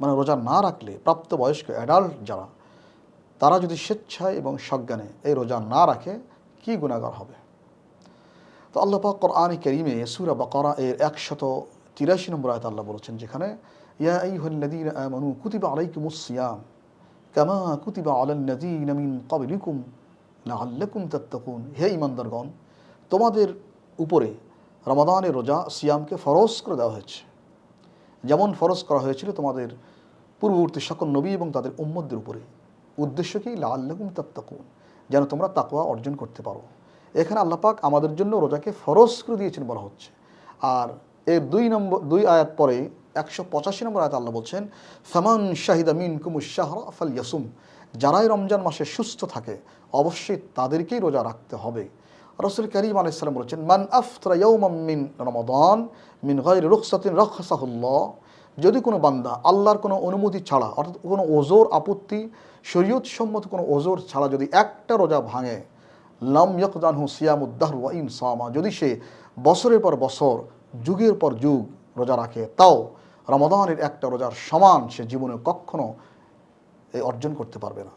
মানে রোজা না রাখলে প্রাপ্তবয়স্ক অ্যাডাল্ট যারা, তারা যদি স্বেচ্ছায় এবং সজ্ঞানে এই রোজা না রাখে, কি গুণাগার হবে? তো আল্লাহ পাক কোরআন করিমে সুরা বাকারা এর একশত তিরাশি নম্বর আয়ত আল্লাহ বলেছেন যেখানে, ইয়া আইয়ুহাল্লাযীনা আমানু কুতিবা আলাইকুমুস সিয়াম কামা কুতিবা আলাল লাযীনা মিন ক্বাবলিকুম লাআল্লাকুম তাত্তাকুন। হে ঈমানদারগণ, তোমাদের উপরে রমাদানের রোজা সিয়ামকে ফরজ করে দেওয়া হয়েছে। যেমন ফরজ করা হয়েছিল তোমাদের পূর্ববর্তী সকল নবী এবং তাদের উম্মতদের উপরে। উদ্দেশ্য কি? লাল্লাকুম তাত্তাকুন, যেন তোমরা তাকওয়া অর্জন করতে পারো। এখানে আল্লাহ পাক আমাদের জন্য রোজাকে ফরজ করে দিয়েছেন বলা হচ্ছে। আর এর দুই নম্বর, দুই আয়াত পরে একশো পঁচাশি নম্বর আয়াত আল্লাহ বলছেন সামান শাহিদা মিন কুমুস শাহরা ফাল ইয়াসুম যারাই রমজান মাসে সুস্থ থাকে, অবশ্যই তাদেরকেই রোজা রাখতে হবে। রসুল করিম আলাইসালাম বলেছেন, মান আফতরা ইয়ৌমাম মিন রমাদান, মিন গৈর রুখসাতিন রক্ষাসাহুল্লাহ যদি কোনো বান্দা আল্লাহর কোনো অনুমতি ছাড়া, অর্থাৎ কোনো ওজোর আপত্তি শরীয়ত সম্মত কোনো ওজোর ছাড়া যদি একটা রোজা ভাঙে, লাম ইয়কদানহু সিয়ামুদ্দাহ ওয়া ইন সামা যদি সে বছরের পর বছর, যুগের পর যুগ রোজা রাখে, তাও রমাদানের একটা রোজার সমান সে জীবনে কখনো অর্জন করতে পারবে না।